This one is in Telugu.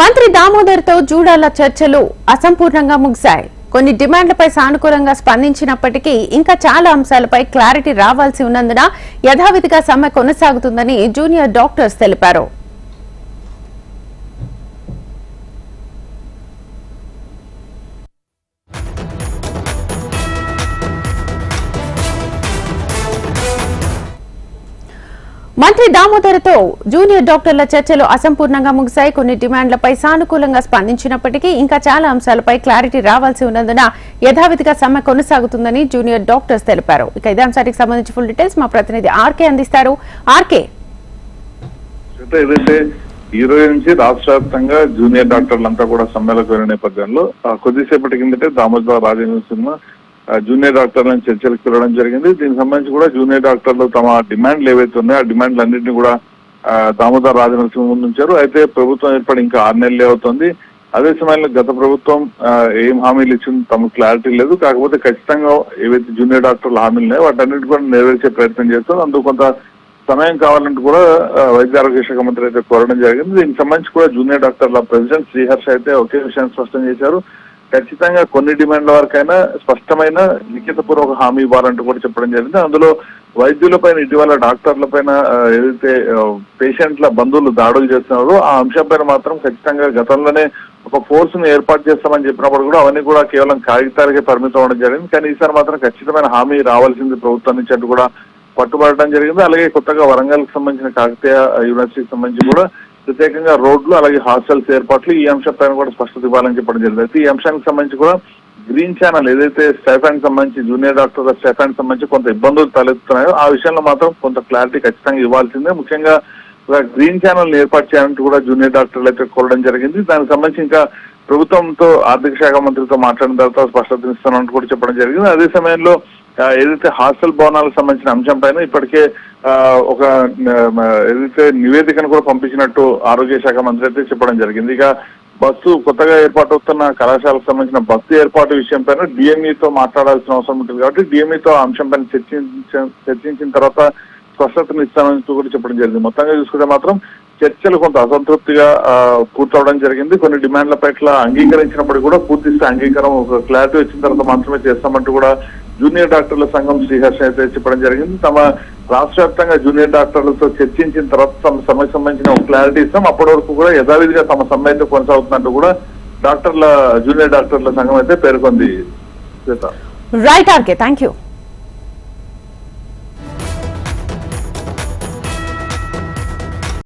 మంత్రి దామోదర్తో జూడాల చర్చలు అసంపూర్ణంగా ముగిశాయి. కొన్ని డిమాండ్లపై సానుకూలంగా స్పందించినప్పటికీ ఇంకా చాలా అంశాలపై క్లారిటీ రావాల్సి ఉన్నందున యథావిధిగా సమ్మె కొనసాగుతుందని జూనియర్ డాక్టర్స్ తెలిపారు. మంత్రి దామోదర్తో జూనియర్ డాక్టర్ల చర్చలు అసంపూర్ణంగా ముగిశాయి. కొన్ని డిమాండ్లపై సానుకూలంగా స్పందించినప్పటికీ ఇంకా చాలా అంశాలపై క్లారిటీ రావాల్సి ఉన్నందున యథావిధిగా సమ్మె కొనసాగుతుందని జూనియర్ డాక్టర్స్ తెలిపారు. ఇక ఇదే అంశానికి సంబంధించి ఫుల్ డీటెయిల్స్ మా ప్రతినిధి ఆర్కే అందిస్తారు. ఆర్కే. ఏదైతే ఈ రోజు నుంచి రాష్ట్ర వ్యాప్తంగా జూనియర్ డాక్టర్లంతా కూడా సమ్మెలకు వెళ్ళిన నేపథ్యంలో కొద్దిసేపటి కిందటే దామోదర్ రాజేంద్ర సినిమా జూనియర్ డాక్టర్లను చర్చలకు పిలవడం జరిగింది. దీనికి సంబంధించి కూడా జూనియర్ డాక్టర్లు తమ డిమాండ్లు ఏవైతే ఉన్నాయో ఆ డిమాండ్లు అన్నింటినీ కూడా దామోదర్ రాజనరసింహ ముందుంచారు అయితే ప్రభుత్వం ఏర్పడి ఇంకా ఆరు నెలలే అవుతుంది. అదే సమయంలో గత ప్రభుత్వం ఏం హామీలు ఇచ్చింది తమకు క్లారిటీ లేదు. కాకపోతే ఖచ్చితంగా ఏవైతే జూనియర్ డాక్టర్లు హామీలు ఉన్నాయో వాటన్నిటి కూడా నెరవేర్చే ప్రయత్నం చేస్తారు. అందుకు కొంత సమయం కావాలంటూ కూడా వైద్య ఆరోగ్య శాఖ మంత్రి అయితే కోరడం జరిగింది. దీనికి సంబంధించి కూడా జూనియర్ డాక్టర్ల ప్రెసిడెంట్ శ్రీహర్ష అయితే ఒకే విషయాన్ని స్పష్టం చేశారు. ఖచ్చితంగా కొన్ని డిమాండ్ల వరకైనా స్పష్టమైన లిఖితపూర్వక హామీ ఇవ్వాలంటూ కూడా చెప్పడం జరిగింది. అందులో వైద్యుల పైన ఇటీవల డాక్టర్ల పైన ఏదైతే పేషెంట్ల బంధువులు దాడులు చేస్తున్నారో ఆ అంశం పైన మాత్రం ఖచ్చితంగా గతంలోనే ఒక ఫోర్స్ను ఏర్పాటు చేస్తామని చెప్పినప్పుడు కూడా అవన్నీ కూడా కేవలం కాగితాలకే పరిమితం అవడం జరిగింది. కానీ ఈసారి మాత్రం ఖచ్చితమైన హామీ రావాల్సింది ప్రభుత్వం నుంచి అంటూ కూడా పట్టుబడడం జరిగింది. అలాగే కొత్తగా వరంగల్కి సంబంధించిన కాకతీయ యూనివర్సిటీకి సంబంధించి కూడా ప్రత్యేకంగా రోడ్లు అలాగే హాస్టల్స్ ఏర్పాట్లు ఈ అంశంపైన కూడా స్పష్టత ఇవ్వాలని చెప్పడం జరిగింది. అయితే ఈ అంశానికి సంబంధించి కూడా గ్రీన్ ఛానల్ ఏదైతే స్టైఫాండ్ సంబంధించి జూనియర్ డాక్టర్ స్టైఫాండ్ సంబంధించి కొంత ఇబ్బందులు తలెత్తున్నాయో ఆ విషయంలో మాత్రం కొంత క్లారిటీ ఖచ్చితంగా ఇవ్వాల్సిందే. ముఖ్యంగా గ్రీన్ ఛానల్ ఏర్పాటు చేయాలంటూ కూడా జూనియర్ డాక్టర్లు అయితే కోరడం జరిగింది. దానికి సంబంధించి ఇంకా ప్రభుత్వంతో ఆర్థిక శాఖ మంత్రితో మాట్లాడిన తర్వాత స్పష్టత ఇస్తానంటూ కూడా చెప్పడం జరిగింది. అదే సమయంలో ఏదైతే హాస్టల్ భవనాలకు సంబంధించిన అంశం పైన ఇప్పటికే ఒక ఏదైతే నివేదికను కూడా పంపించినట్టు ఆరోగ్య శాఖ మంత్రి అయితే చెప్పడం జరిగింది. ఇక బస్సు కొత్తగా ఏర్పాటు అవుతున్న కళాశాలకు సంబంధించిన బస్సు ఏర్పాటు విషయం పైన డిఎంఈతో మాట్లాడాల్సిన అవసరం ఉంటుంది కాబట్టి డిఎంఈతో అంశం పైన చర్చించిన తర్వాత స్పష్టతను ఇస్తామని కూడా చెప్పడం జరిగింది. మొత్తంగా చూసుకుంటే మాత్రం చర్చలు కొంత అసంతృప్తిగా పూర్తవడం జరిగింది. కొన్ని డిమాండ్ల పట్ల అంగీకరించినప్పుడు కూడా పూర్తిస్తే అంగీకారం ఒక క్లారిటీ వచ్చిన తర్వాత మాత్రమే చేస్తామంటూ కూడా జూనియర్ డాక్టర్ల సంఘం శ్రీహర్ష అయితే చెప్పడం జరిగింది. తమ రాష్ట్ర వ్యాప్తంగా జూనియర్ డాక్టర్లతో చర్చించిన తర్వాత తమ సమ్మెకు సంబంధించిన ఒక క్లారిటీ ఇస్తాం. అప్పటి వరకు కూడా యథావిధిగా తమ సమ్మె అయితే కొనసాగుతున్నట్టు కూడా డాక్టర్ల జూనియర్ డాక్టర్ల సంఘం అయితే పేర్కొంది. Right RK thank you